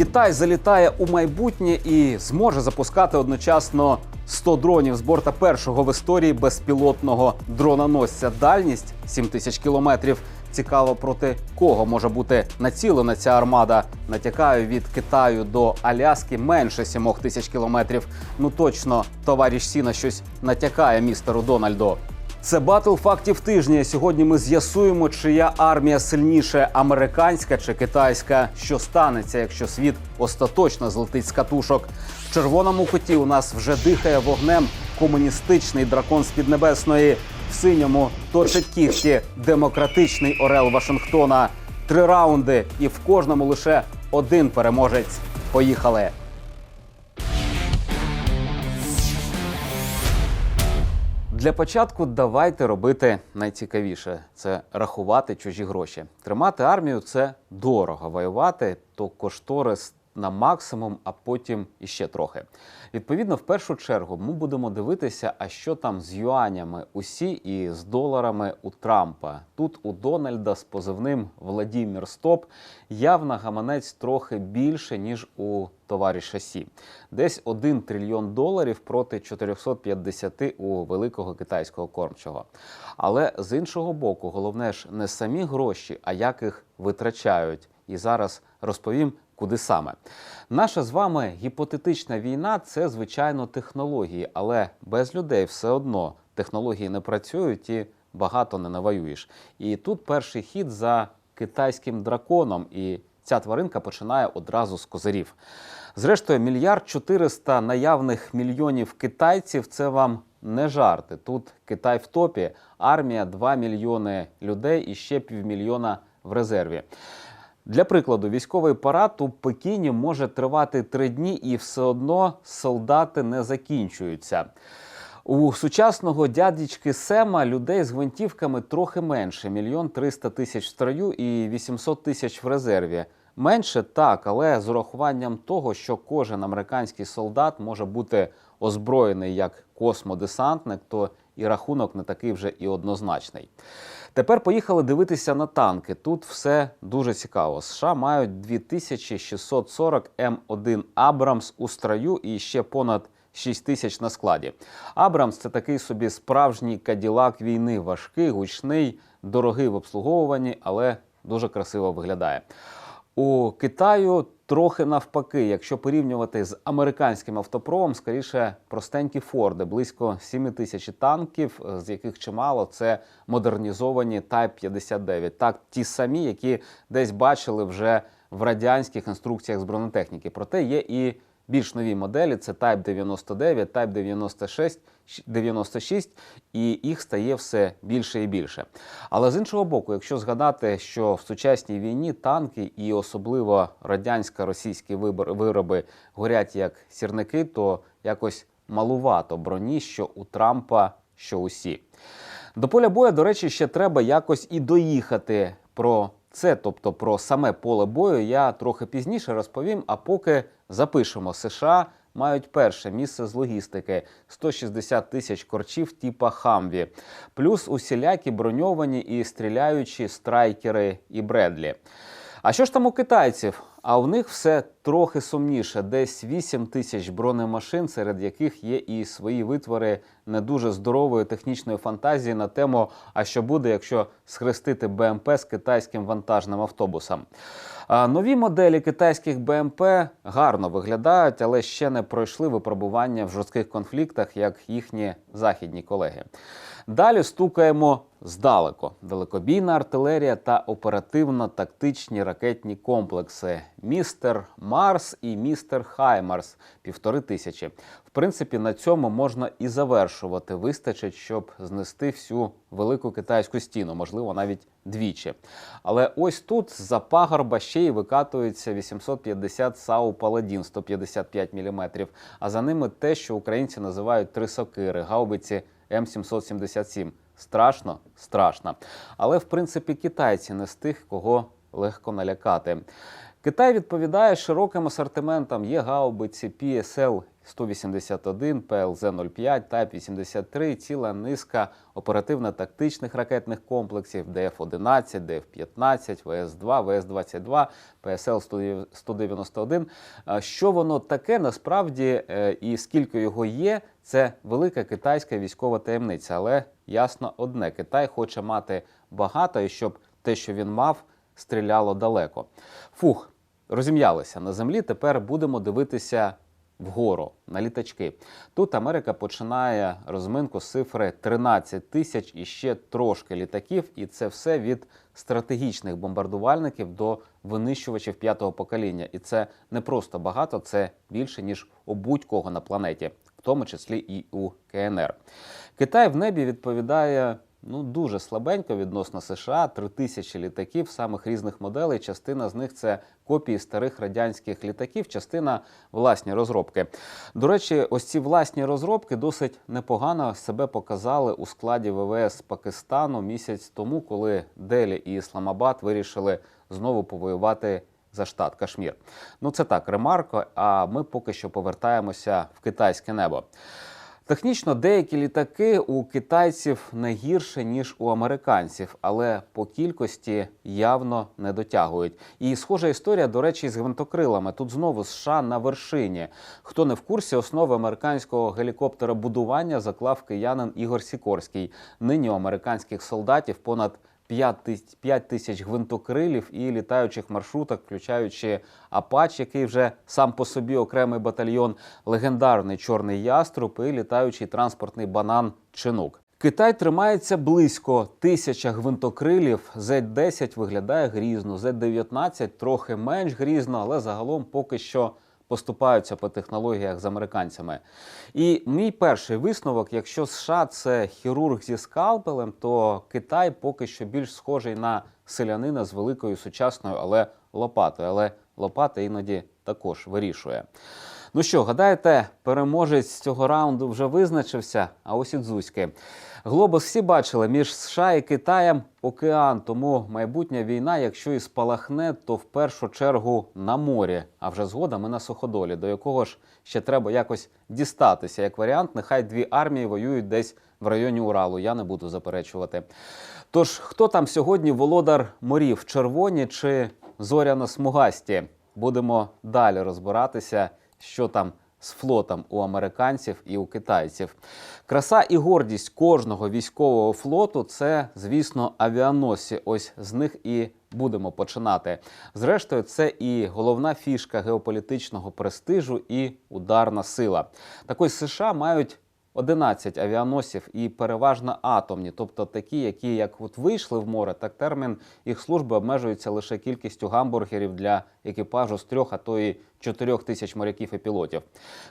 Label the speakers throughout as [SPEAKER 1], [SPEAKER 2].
[SPEAKER 1] Китай залітає у майбутнє і зможе запускати одночасно 100 дронів з борта першого в історії безпілотного дрононосця. Дальність 7 тисяч кілометрів. Цікаво, проти кого може бути націлена ця армада. Натякаю від Китаю до Аляски менше 7 тисяч кілометрів. Ну точно, товариш Сіна щось натякає містеру Дональду. Це батл фактів тижня. Сьогодні ми з'ясуємо, чия армія сильніше американська чи китайська. Що станеться, якщо світ остаточно злетить з катушок. В червоному куті у нас вже дихає вогнем комуністичний дракон з піднебесної. В синьому точить кіхті демократичний орел Вашингтона. Три раунди, і в кожному лише один переможець. Поїхали. Для початку давайте робити найцікавіше це рахувати чужі гроші. Тримати армію це дорого. Воювати то кошторис на максимум, а потім іще трохи. Відповідно, в першу чергу ми будемо дивитися, а що там з юанями усі і з доларами у Трампа. Тут у Дональда з позивним Владімір Стоп явно гаманець трохи більше ніж у товариша Сі. Десь 1 трильйон доларів проти 450 у великого китайського кормчого. Але з іншого боку, головне ж не самі гроші, а як їх витрачають. І зараз розповім, куди саме. Наша з вами гіпотетична війна це звичайно технології, але без людей все одно технології не працюють і багато не навоюєш. І тут перший хід за китайським драконом, і ця тваринка починає одразу з козирів. Зрештою, мільярд 400 наявних мільйонів китайців це вам не жарти. Тут Китай в топі, армія 2 мільйони людей і ще півмільйона в резерві. Для прикладу, військовий парад у Пекіні може тривати три дні, і все одно солдати не закінчуються. У сучасного дядечки Сема людей з гвинтівками трохи менше мільйон триста тисяч в строю і 800 тисяч в резерві. Менше так, але з урахуванням того, що кожен американський солдат може бути озброєний як космодесантник, то і рахунок не такий вже і однозначний. Тепер поїхали дивитися на танки. Тут все дуже цікаво. США мають 2640 М1 Абрамс у строю і ще понад 6 тисяч на складі. Абрамс це такий собі справжній каділак війни, важкий, гучний, дорогий в обслуговуванні, але дуже красиво виглядає. У Китаю трохи навпаки, якщо порівнювати з американським автопромом, скоріше простенькі Форди, близько 7 тисяч танків, з яких чимало це модернізовані Type 59. Так, ті самі, які десь бачили вже в радянських інструкціях з бронетехніки. Проте є і більш нові моделі: це Type 99, Type 96, 96, і їх стає все більше і більше. Але з іншого боку, якщо згадати, що в сучасній війні танки і особливо радянсько-російські вироби горять як сірники, то якось малувато броні, що у Трампа, що усі. До поля бою, до речі, ще треба якось і доїхати про це, тобто про саме поле бою, я трохи пізніше розповім. А поки запишемо США. Мають перше місце з логістики 160 тисяч корчів типа Хамві, плюс усілякі броньовані і стріляючі страйкери і Бредлі. А що ж там у китайців? А в них все трохи сумніше. Десь 8 тисяч бронемашин, серед яких є і свої витвори не дуже здорової технічної фантазії на тему, а що буде, якщо схрестити БМП з китайським вантажним автобусом. Нові моделі китайських БМП гарно виглядають, але ще не пройшли випробування в жорстких конфліктах, як їхні західні колеги. Далі стукаємо здалеку: далекобійна артилерія та оперативно-тактичні ракетні комплекси. Містер Марс і містер Хаймарс півтори тисячі. В принципі, на цьому можна і завершувати. Вистачить, щоб знести всю велику китайську стіну, можливо, навіть двічі. Але ось тут з-за пагорба ще й викатується 850 САУ Паладін 155 мм, а за ними те, що українці називають три сокири, гаубиці М777. Страшно, страшно. Але в принципі китайці не з тих, кого легко налякати. Китай відповідає широким асортиментом. Є гаубиці PSL 181, ПЛЗ-05, Тайп-83, ціла низка оперативно-тактичних ракетних комплексів ДФ-11, ДФ-15, ВС-2, ВС-22, ПСЛ-191. А Що воно таке насправді е, і скільки його є, це велика китайська військова таємниця. Але ясно одне: Китай хоче мати багато і щоб те, що він мав, стріляло далеко. Фух, розім'ялися на землі. Тепер будемо дивитися вгору на літачки. Тут Америка починає розминку з цифри 13 тисяч і ще трошки літаків, і це все від стратегічних бомбардувальників до винищувачів п'ятого покоління. І це не просто багато, це більше ніж у будь-кого на планеті, в тому числі і у КНР. Китай в небі відповідає. Ну, дуже слабенько відносно США, три тисячі літаків самих різних моделей. Частина з них це копії старих радянських літаків, частина власні розробки. До речі, ось ці власні розробки досить непогано себе показали у складі ВВС Пакистану місяць тому, коли Делі і Ісламабад вирішили знову повоювати за штат Кашмір. Ну це так, ремарко. А ми поки що повертаємося в китайське небо. Технічно деякі літаки у китайців не гірше ніж у американців, але по кількості явно не дотягують. І схожа історія, до речі, з гвинтокрилами. Тут знову США на вершині. Хто не в курсі, основи американського гелікоптера будування заклав киянин Ігор Сікорський. Нині у американських солдатів понад 5 тисяч гвинтокрилів і літаючих маршруток, включаючи Апач, який вже сам по собі окремий батальйон, легендарний чорний яструб і літаючий транспортний банан Чинук. Китай тримається близько тисяча гвинтокрилів. Z-10 виглядає грізно, Z-19 трохи менш грізно, але загалом поки що поступаються по технологіях з американцями. І мій перший висновок: якщо США це хірург зі скалпелем, то Китай поки що більш схожий на селянина з великою сучасною, але лопатою. Але лопата іноді також вирішує. Ну що, гадаєте, переможець цього раунду вже визначився? А ось і дзузьки. Глобус всі бачили між США і Китаєм океан. Тому майбутня війна, якщо і спалахне, то в першу чергу на морі, а вже згодом і на суходолі, до якого ж ще треба якось дістатися. Як варіант, нехай дві армії воюють десь в районі Уралу. Я не буду заперечувати. Тож, хто там сьогодні володар морів, червоні чи зоряно-смугасті? Будемо далі розбиратися, що там з флотом у американців і у китайців. Краса і гордість кожного військового флоту це, звісно, авіаносці. Ось з них і будемо починати. Зрештою, це і головна фішка геополітичного престижу, і ударна сила. Так ось США мають 11 авіаносів і переважно атомні, тобто такі, які як от вийшли в море, так термін їх служби обмежується лише кількістю гамбургерів для екіпажу з трьох, а то і чотирьох тисяч моряків і пілотів.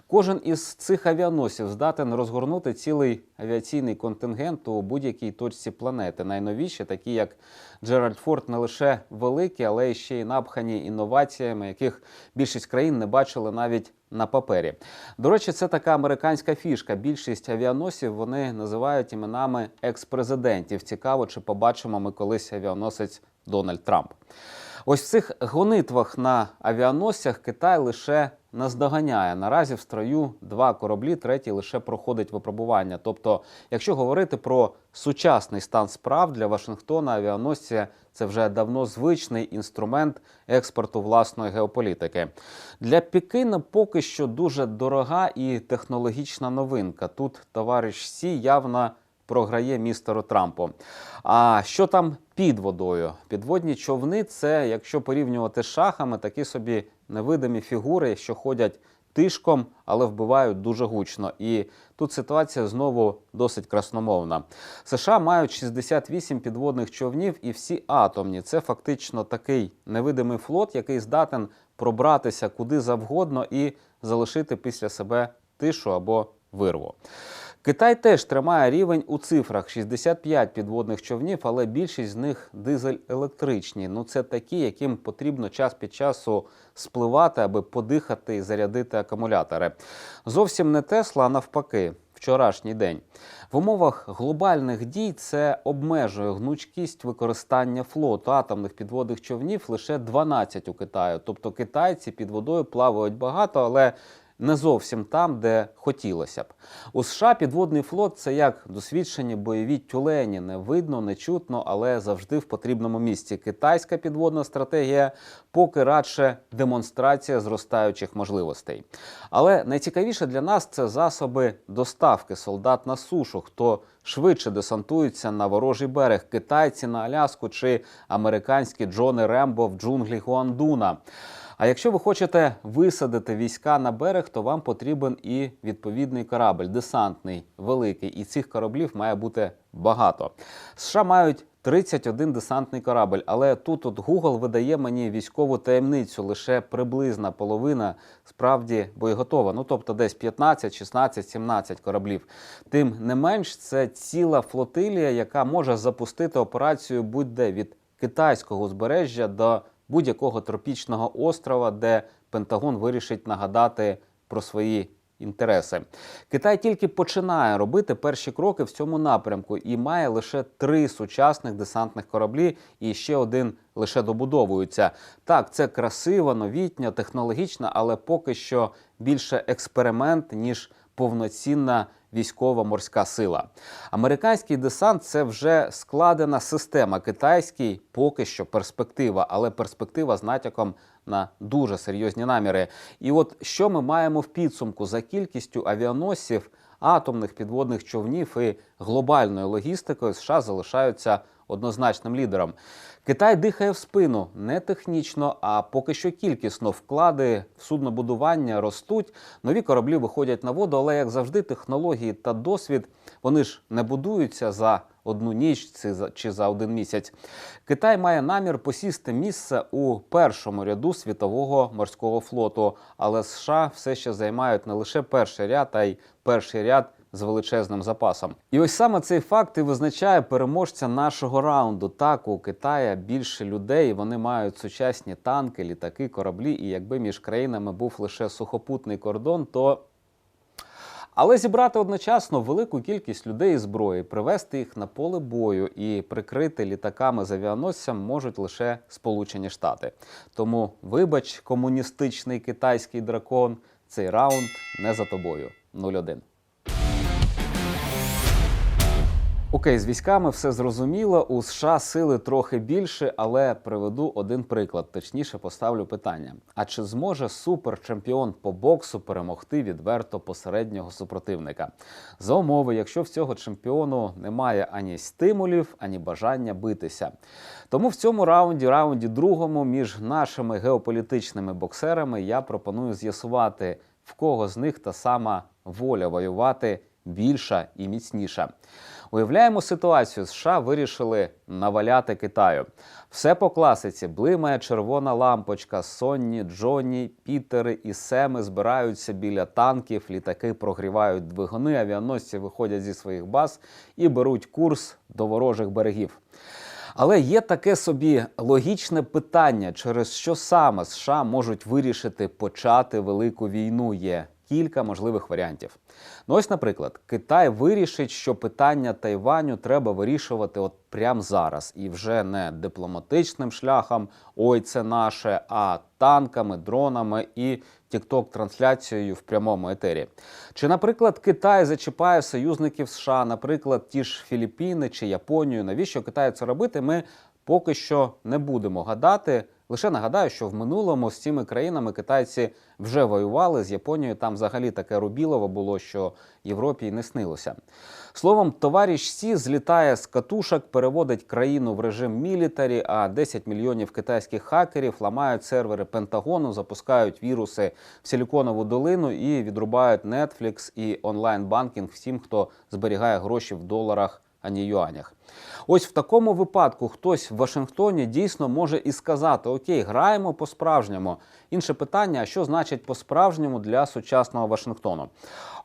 [SPEAKER 1] Кожен із цих авіаносів здатен розгорнути цілий авіаційний контингент у будь-якій точці планети. Найновіші, такі як Джеральд Форд, не лише великі, але ще й напхані інноваціями, яких більшість країн не бачили навіть на папері. До речі, це така американська фішка. Більшість авіаносів вони називають іменами екс-президентів. Цікаво, чи побачимо ми колись авіаносець Дональд Трамп. Ось в цих гонитвах на авіаносцях Китай лише наздоганяє. Наразі в строю два кораблі, третій лише проходить випробування. Тобто, якщо говорити про сучасний стан справ для Вашингтона, авіаносці це вже давно звичний інструмент експорту власної геополітики. Для Пекіна поки що дуже дорога і технологічна новинка. Тут товариш Сі явно програє містеру Трампу. А що там під водою? Підводні човни це, якщо порівнювати з шахами, такі собі невидимі фігури, що ходять тишком, але вбивають дуже гучно. І тут ситуація знову досить красномовна. США мають 68 підводних човнів і всі атомні. Це фактично такий невидимий флот, який здатен пробратися куди завгодно і залишити після себе тишу або вирву. Китай теж тримає рівень у цифрах: 65 підводних човнів, але більшість з них дизель-електричні. Ну це такі, яким потрібно час під часу спливати, аби подихати і зарядити акумулятори. Зовсім не Тесла, а навпаки. вчорашній день. В умовах глобальних дій це обмежує гнучкість використання флоту атомних підводних човнів лише 12 у Китаю. Тобто китайці під водою плавають багато, але не зовсім там, де хотілося б. У США підводний флот це як досвідчені бойові тюлені. Не видно, не чутно, але завжди в потрібному місці. Китайська підводна стратегія поки радше демонстрація зростаючих можливостей. Але найцікавіше для нас це засоби доставки солдат на сушу. Хто швидше десантується на ворожий берег китайці на Аляску чи американські Джони Рембо в джунглі Гуандуна. А якщо ви хочете висадити війська на берег, то вам потрібен і відповідний корабль, десантний, великий. І цих кораблів має бути багато. США мають 31 десантний корабль, але тут от Google видає мені військову таємницю. Лише приблизна половина справді боєготова. Ну тобто десь 15, 16, 17 кораблів. Тим не менш, це ціла флотилія, яка може запустити операцію будь-де від китайського узбережжя до будь-якого тропічного острова, де Пентагон вирішить нагадати про свої інтереси. Китай тільки починає робити перші кроки в цьому напрямку і має лише три сучасних десантних кораблі, і ще один лише добудовується. Так, це красиво, новітньо, технологічно, але поки що більше експеримент ніж повноцінна військова морська сила. Американський десант це вже складена система. Китайський поки що перспектива, але перспектива з натяком на дуже серйозні наміри. І от що ми маємо в підсумку за кількістю авіаносців, атомних підводних човнів і глобальною логістикою США залишаються однозначним лідером. Китай дихає в спину не технічно, а поки що кількісно вклади в суднобудування ростуть. Нові кораблі виходять на воду, але як завжди, технології та досвід вони ж не будуються за одну ніч чи за, один місяць. Китай має намір посісти місце у першому ряду світового морського флоту, але США все ще займають не лише перший ряд, а й перший ряд з величезним запасом. І ось саме цей факт і визначає переможця нашого раунду. Так, у Китая більше людей, вони мають сучасні танки, літаки, кораблі. І якби між країнами був лише сухопутний кордон, то. Але зібрати одночасно велику кількість людей і зброї, привести їх на поле бою і прикрити літаками з авіаносцям можуть лише Сполучені Штати. Тому, вибач, комуністичний китайський дракон, цей раунд не за тобою. 0-1. Окей, з військами все зрозуміло. У США сили трохи більше, але приведу один приклад. Точніше поставлю питання: а чи зможе суперчемпіон по боксу перемогти відверто посереднього супротивника? За умови, якщо в цього чемпіону немає ані стимулів, ані бажання битися. Тому в цьому раунді, раунді другому, між нашими геополітичними боксерами, я пропоную з'ясувати, в кого з них та сама воля воювати більша і міцніша. Уявляємо ситуацію, США вирішили наваляти Китаю. Все по класиці: блимає червона лампочка, Сонні, Джонні, Пітери і Семи збираються біля танків, літаки прогрівають двигуни, авіаносці виходять зі своїх баз і беруть курс до ворожих берегів. Але є таке собі логічне питання, через що саме США можуть вирішити почати велику війну. Є кілька можливих варіантів. Ну ось, наприклад, Китай вирішить, що питання Тайваню треба вирішувати от прямо зараз, і вже не дипломатичним шляхом, ой, це наше, а танками, дронами і тікток-трансляцією в прямому етері. Чи, наприклад, Китай зачіпає союзників США, наприклад, ті ж Філіппіни чи Японію. Навіщо Китаю це робити? Ми поки що не будемо гадати. Лише нагадаю, що в минулому з цими країнами китайці вже воювали з Японією. Там взагалі таке рубілово було, що Європі й не снилося. Словом, товариш Сі злітає з катушок, переводить країну в режим мілітарі, а 10 мільйонів китайських хакерів ламають сервери Пентагону, запускають віруси в Силіконову долину і відрубають Netflix і онлайн-банкінг всім, хто зберігає гроші в доларах ані юанях. Ось в такому випадку хтось в Вашингтоні дійсно може і сказати: Окей, граємо по-справжньому. Інше питання: що значить по-справжньому для сучасного Вашингтону?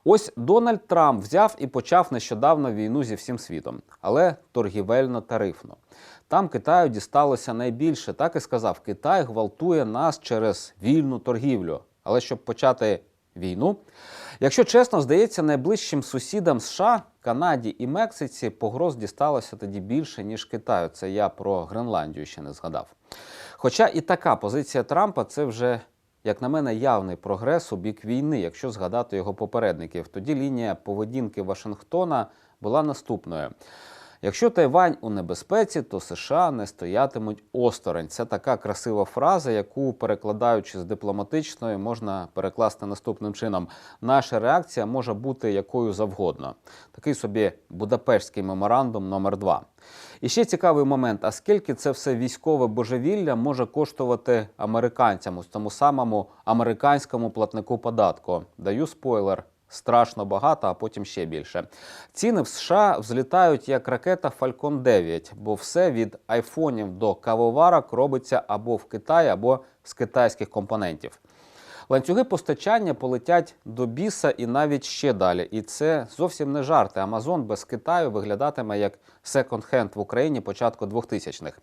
[SPEAKER 1] Ось Дональд Трамп взяв і почав нещодавно війну зі всім світом, але торгівельно-тарифно. Там Китаю дісталося найбільше. Так і сказав, Китай гвалтує нас через вільну торгівлю. Але щоб почати війну? Якщо чесно, здається, найближчим сусідам США, Канаді і Мексиці погроз дісталося тоді більше, ніж Китаю. Це я про Гренландію ще не згадав. Хоча і така позиція Трампа це вже, як на мене, явний прогрес у бік війни, якщо згадати його попередників. Тоді лінія поведінки Вашингтона була наступною. Якщо Тайвань у небезпеці, то США не стоятимуть осторонь. Це така красива фраза, яку перекладаючи з дипломатичної, можна перекласти наступним чином: наша реакція може бути якою завгодно. Такий собі Будапештський меморандум номер 2 І ще цікавий момент: а скільки це все військове божевілля може коштувати американцям, ось тому самому американському платнику податку? Даю спойлер. Страшно багато, а потім ще більше. Ціни в США взлітають як ракета Falcon 9, бо все від айфонів до кавоварок робиться або в Китаї, або з китайських компонентів. Ланцюги постачання полетять до біса і навіть ще далі. І це зовсім не жарти. Амазон без Китаю виглядатиме як секонд-хенд в Україні початку 2000-х.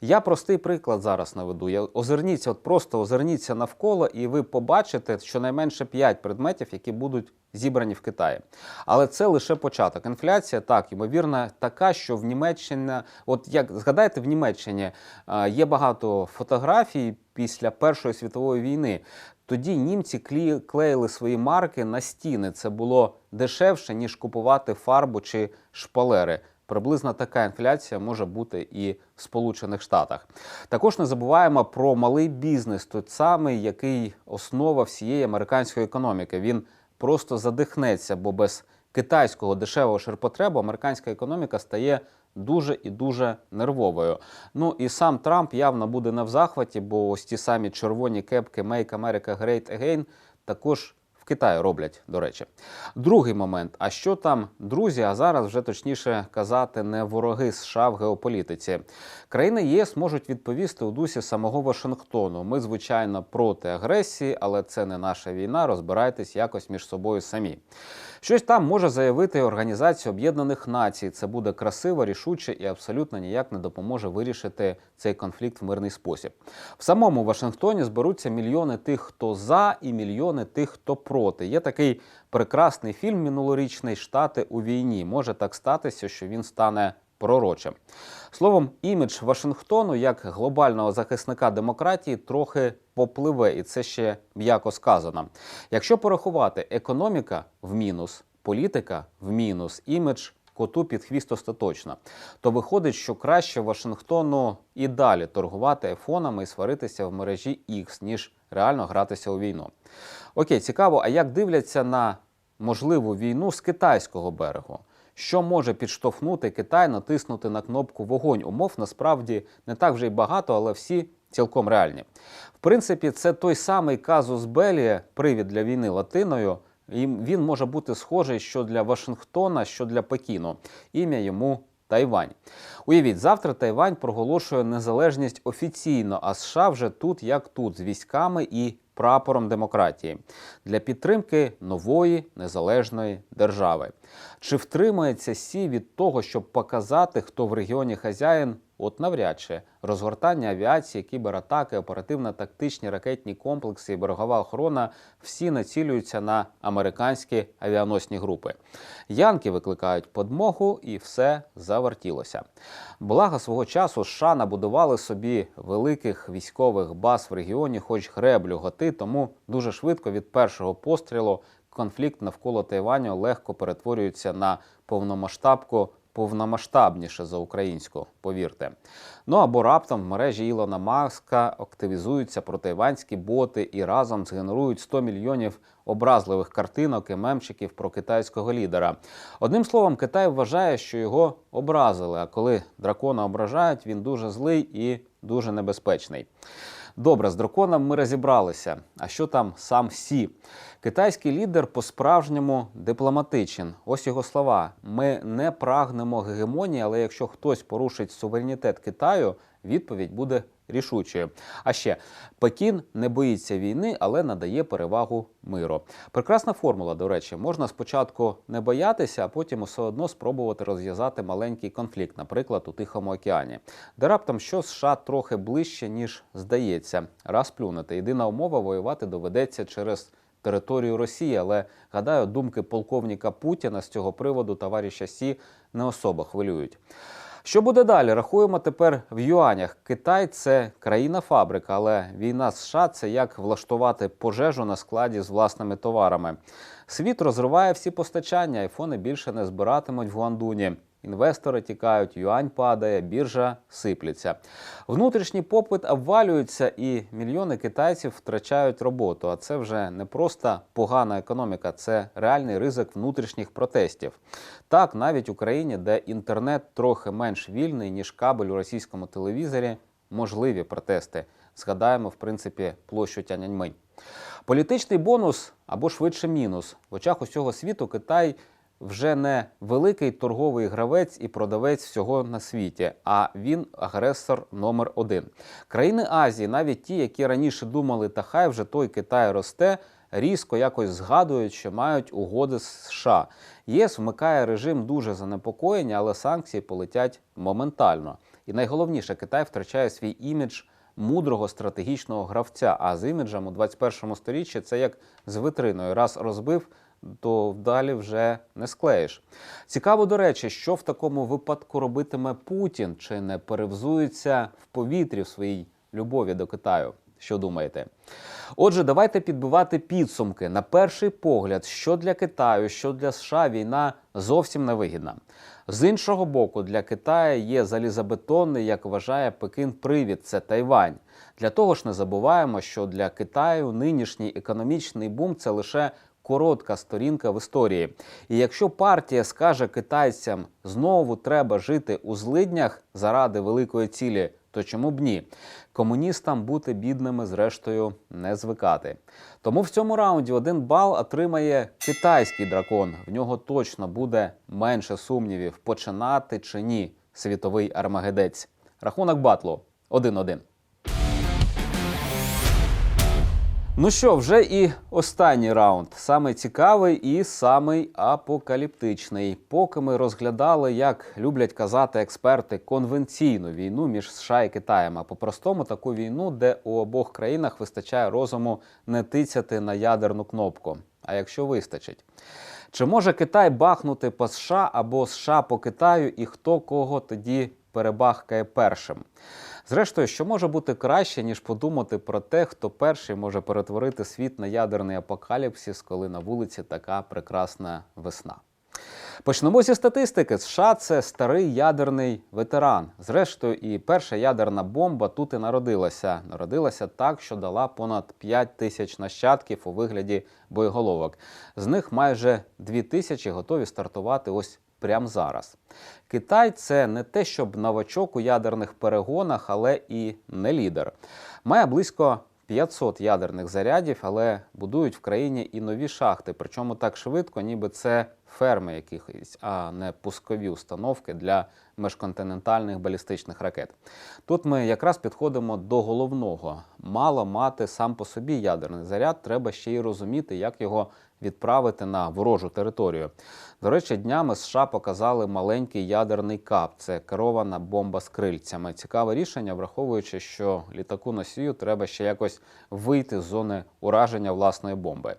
[SPEAKER 1] Я простий приклад зараз наведу. Озирніться, от просто озирніться навколо, і ви побачите щонайменше 5 предметів, які будуть зібрані в Китаї. Але це лише початок. Інфляція так, ймовірно, така, що в Німеччині, от як згадайте, в Німеччині е, є багато фотографій після Першої світової війни. Тоді німці клеїли свої марки на стіни. Це було дешевше, ніж купувати фарбу чи шпалери. Приблизно така інфляція може бути і в Сполучених Штатах. Також не забуваємо про малий бізнес, той самий, який основа всієї американської економіки. Він просто задихнеться, бо без китайського дешевого ширпотребу американська економіка стає дуже і дуже нервовою. Ну і сам Трамп явно буде не в захваті, бо ось ті самі червоні кепки Make America Great Again також в Китаї роблять, до речі. Другий момент: а що там друзі? А зараз вже точніше казати не вороги США в геополітиці. Країни ЄС можуть відповісти у дусі самого Вашингтону. Ми, звичайно, проти агресії, але це не наша війна. Розбирайтесь якось між собою самі. Щось там може заявити Організація Об'єднаних Націй. Це буде красиво, рішуче і абсолютно ніяк не допоможе вирішити цей конфлікт в мирний спосіб. В самому Вашингтоні зберуться мільйони тих, хто за, і мільйони тих, хто проти. Є такий прекрасний фільм минулорічний Штати у війні. Може так статися, що він стане пророчим. Словом, імідж Вашингтону як глобального захисника демократії трохи попливе, і це ще м'яко сказано. Якщо порахувати економіка в мінус, політика в мінус, імідж коту під хвіст остаточно, то виходить, що краще Вашингтону і далі торгувати айфонами і сваритися в мережі X, ніж реально гратися у війну. Окей, цікаво, а як дивляться на можливу війну з китайського берегу? Що може підштовхнути Китай натиснути на кнопку вогонь? Умов насправді не так вже й багато, але всі цілком реальні. В принципі, це той самий казус Белі, привід для війни латиною. І він може бути схожий що для Вашингтона, що для Пекіну. Ім'я йому Тайвань. Уявіть, завтра Тайвань проголошує незалежність офіційно, а США вже тут як тут, з військами і прапором демократії для підтримки нової незалежної держави. Чи втримається Сі від того, щоб показати, хто в регіоні хазяїн? От навряд чи розгортання авіації, кібератаки, оперативно-тактичні ракетні комплекси і берегова охорона всі націлюються на американські авіаносні групи. Янки викликають подмогу, і все завертілося. Благо свого часу США набудували собі великих військових баз в регіоні, хоч греблю готи, тому дуже швидко від першого пострілу конфлікт навколо Тайваню легко перетворюється на повномасштабку повномасштабніше за українську, повірте. Ну або раптом в мережі Ілона Маска активізуються протайванські боти і разом згенерують 100 мільйонів образливих картинок і мемчиків про китайського лідера. Одним словом, Китай вважає, що його образили. А коли дракона ображають, він дуже злий і дуже небезпечний. Добре, з драконом ми розібралися. А що там сам Сі? Китайський лідер по-справжньому дипломатичен. Ось його слова: ми не прагнемо гегемонії, але якщо хтось порушить суверенітет Китаю, відповідь буде рішучою. А ще Пекін не боїться війни, але надає перевагу миру. Прекрасна формула, до речі, можна спочатку не боятися, а потім все одно спробувати розв'язати маленький конфлікт, наприклад, у Тихому океані, де раптом що США трохи ближче, ніж здається, раз плюнути. Єдина умова воювати доведеться через територію Росії. Але гадаю, думки полковника Путіна з цього приводу товариша Сі не особо хвилюють. Що буде далі? Рахуємо тепер в юанях. Китай це країна-фабрика, але війна США це як влаштувати пожежу на складі з власними товарами. Світ розриває всі постачання, айфони більше не збиратимуть в Гуандуні. Інвестори тікають, юань падає, біржа сиплеться. Внутрішній попит обвалюється, і мільйони китайців втрачають роботу. А це вже не просто погана економіка, це реальний ризик внутрішніх протестів. Так, навіть в Україні, де інтернет трохи менш вільний ніж кабель у російському телевізорі, можливі протести. Згадаємо, в принципі, площу Тяньаньминь. Політичний бонус або швидше мінус. В очах усього світу Китай вже не великий торговий гравець і продавець всього на світі, а він агресор номер один. Країни Азії, навіть ті, які раніше думали, та хай вже той Китай росте, різко якось згадують, що мають угоди з США. ЄС вмикає режим дуже занепокоєння, але санкції полетять моментально. І найголовніше, Китай втрачає свій імідж мудрого стратегічного гравця. А з іміджем у 21 сторіччі це як з витриною. Раз розбив, то далі вже не склеїш. Цікаво, до речі, що в такому випадку робитиме Путін, чи не перевзується в повітрі в своїй любові до Китаю? Що думаєте? Отже, давайте підбивати підсумки. На перший погляд, що для Китаю, що для США війна зовсім невигідна. З іншого боку, для Китаю є залізобетонний, як вважає Пекин, привід це Тайвань. Для того ж не забуваємо, що для Китаю нинішній економічний бум це лише коротка сторінка в історії. І якщо партія скаже китайцям знову треба жити у злиднях заради великої цілі, то чому б ні? Комуністам бути бідними, зрештою, не звикати. Тому в цьому раунді один бал отримає китайський дракон. В нього точно буде менше сумнівів, починати чи ні світовий армагедець. Рахунок батлу 1-1. Ну що, вже і останній раунд. Самий цікавий і самий апокаліптичний. Поки ми розглядали, як люблять казати експерти, конвенційну війну між США і Китаєм, а по-простому таку війну, де у обох країнах вистачає розуму не тицяти на ядерну кнопку. А якщо вистачить. Чи може Китай бахнути по США або США по Китаю, і хто кого тоді перебахкає першим? Зрештою, що може бути краще, ніж подумати про те, хто перший може перетворити світ на ядерний апокаліпсис, коли на вулиці така прекрасна весна. Почнемо зі статистики. США це старий ядерний ветеран. Зрештою, і перша ядерна бомба тут і народилася. Народилася так, що дала понад 5 тисяч нащадків у вигляді боєголовок. З них майже 2 тисячі готові стартувати ось прямо зараз. Китай це не те, щоб новачок у ядерних перегонах, але і не лідер. Має близько 500 ядерних зарядів, але будують в країні і нові шахти. Причому так швидко, ніби це ферми якихось, а не пускові установки для межконтинентальних балістичних ракет. Тут ми якраз підходимо до головного: мало мати сам по собі ядерний заряд, треба ще й розуміти, як його відправити на ворожу територію. До речі, днями США показали маленький ядерний кап. Це керована бомба з крильцями. Цікаве рішення, враховуючи, що літаку носію треба ще якось вийти з зони ураження власної бомби.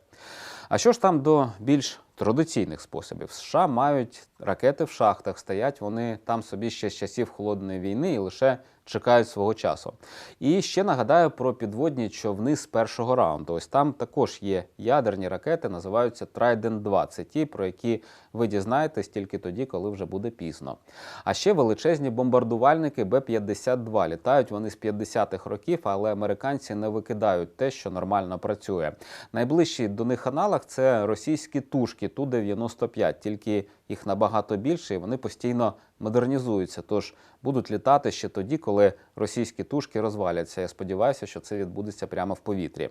[SPEAKER 1] А що ж там до більш традиційних способів? США мають ракети в шахтах, стоять вони там собі ще з часів холодної війни і лише чекають свого часу. І ще нагадаю про підводні човни з першого раунду. Ось там також є ядерні ракети, називаються Trident 2 Це ті, про які ви дізнаєтесь тільки тоді, коли вже буде пізно. А ще величезні бомбардувальники Б-52. Літають вони з 50-х років, але американці не викидають те, що нормально працює. Найближчий до них аналог це російські тушки Ту-95, тільки їх набагато більше, і вони постійно модернізуються. Тож будуть літати ще тоді, коли російські тушки розваляться. Я сподіваюся, що це відбудеться прямо в повітрі.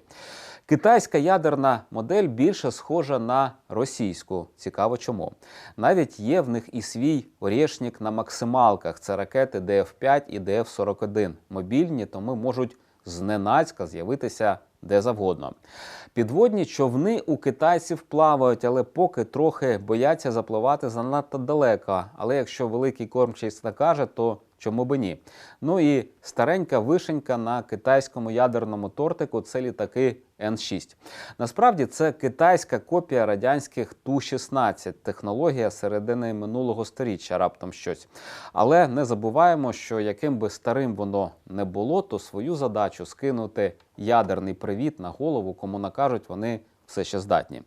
[SPEAKER 1] Китайська ядерна модель більше схожа на російську. Цікаво чому. Навіть є в них і свій орєшник на максималках. Це ракети ДФ-5 і ДФ-41. Мобільні, тому можуть зненацька з'явитися де завгодно. Підводні човни у китайців плавають, але поки трохи бояться запливати занадто далеко. Але якщо великий кормчий накаже, то Чому би ні? Ну і старенька вишенька на китайському ядерному тортику це літаки Н-6. Насправді це китайська копія радянських Ту-16, технологія середини минулого сторіччя, раптом щось. Але не забуваємо, що яким би старим воно не було, то свою задачу скинути ядерний привіт на голову, кому накажуть, вони все ще здатні.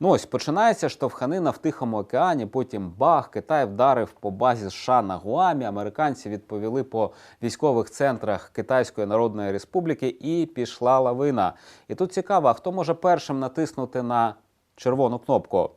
[SPEAKER 1] Ну ось починається штовханина в Тихому океані. Потім бах, Китай вдарив по базі США на Гуамі. Американці відповіли по військових центрах Китайської Народної Республіки, і пішла лавина. І тут цікаво, а хто може першим натиснути на червону кнопку?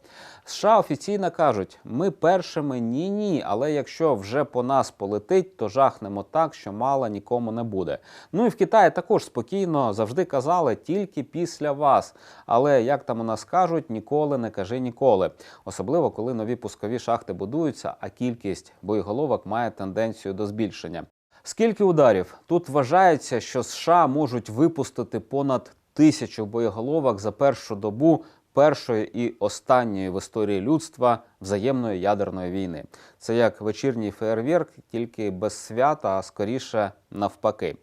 [SPEAKER 1] США офіційно кажуть: ми першими ні, ні. Але якщо вже по нас полетить, то жахнемо так, що мало нікому не буде. Ну і в Китаї також спокійно завжди казали тільки після вас. Але як там у нас кажуть, ніколи не кажи ніколи. Особливо коли нові пускові шахти будуються, а кількість боєголовок має тенденцію до збільшення. Скільки ударів? Тут вважається, що США можуть випустити понад тисячу боєголовок за першу добу першої і останньої в історії людства взаємної ядерної війни. Це як вечірній феєрверк, тільки без свята, а скоріше навпаки.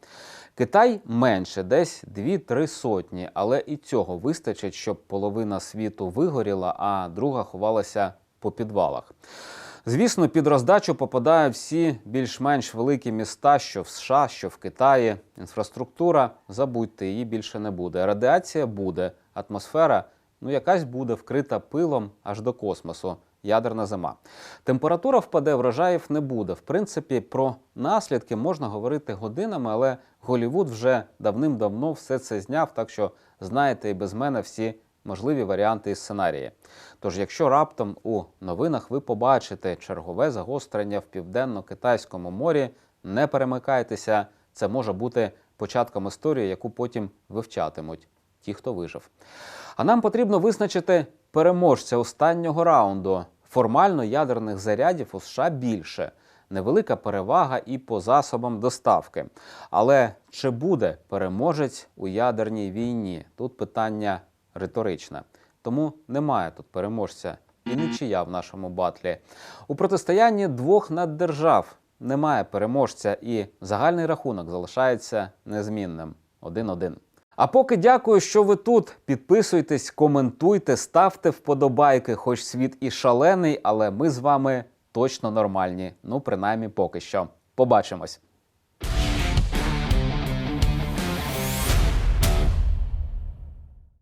[SPEAKER 1] Китай менше, десь 2-3 сотні, але і цього вистачить, щоб половина світу вигоріла, а друга ховалася по підвалах. Звісно, під роздачу попадають всі більш-менш великі міста, що в США, що в Китаї. Інфраструктура, забудьте, її більше не буде. Радіація буде, атмосфера ну якась буде вкрита пилом аж до космосу. Ядерна зима. Температура впаде, врожаїв не буде. В принципі, про наслідки можна говорити годинами, але Голівуд вже давним-давно все це зняв, так що знаєте і без мене всі можливі варіанти і сценарії. Тож, якщо раптом у новинах ви побачите чергове загострення в південно-китайському морі, не перемикайтеся, це може бути початком історії, яку потім вивчатимуть ті, хто вижив. А нам потрібно визначити переможця останнього раунду. Формально ядерних зарядів у США більше. Невелика перевага і по засобам доставки. Але чи буде переможець у ядерній війні? Тут питання риторичне. Тому немає тут переможця і нічия в нашому батлі. У протистоянні двох наддержав немає переможця, і загальний рахунок залишається незмінним 1-1. А поки дякую, що ви тут. Підписуйтесь, коментуйте, ставте вподобайки, хоч світ і шалений, але ми з вами точно нормальні. Ну, принаймні, поки що. Побачимось.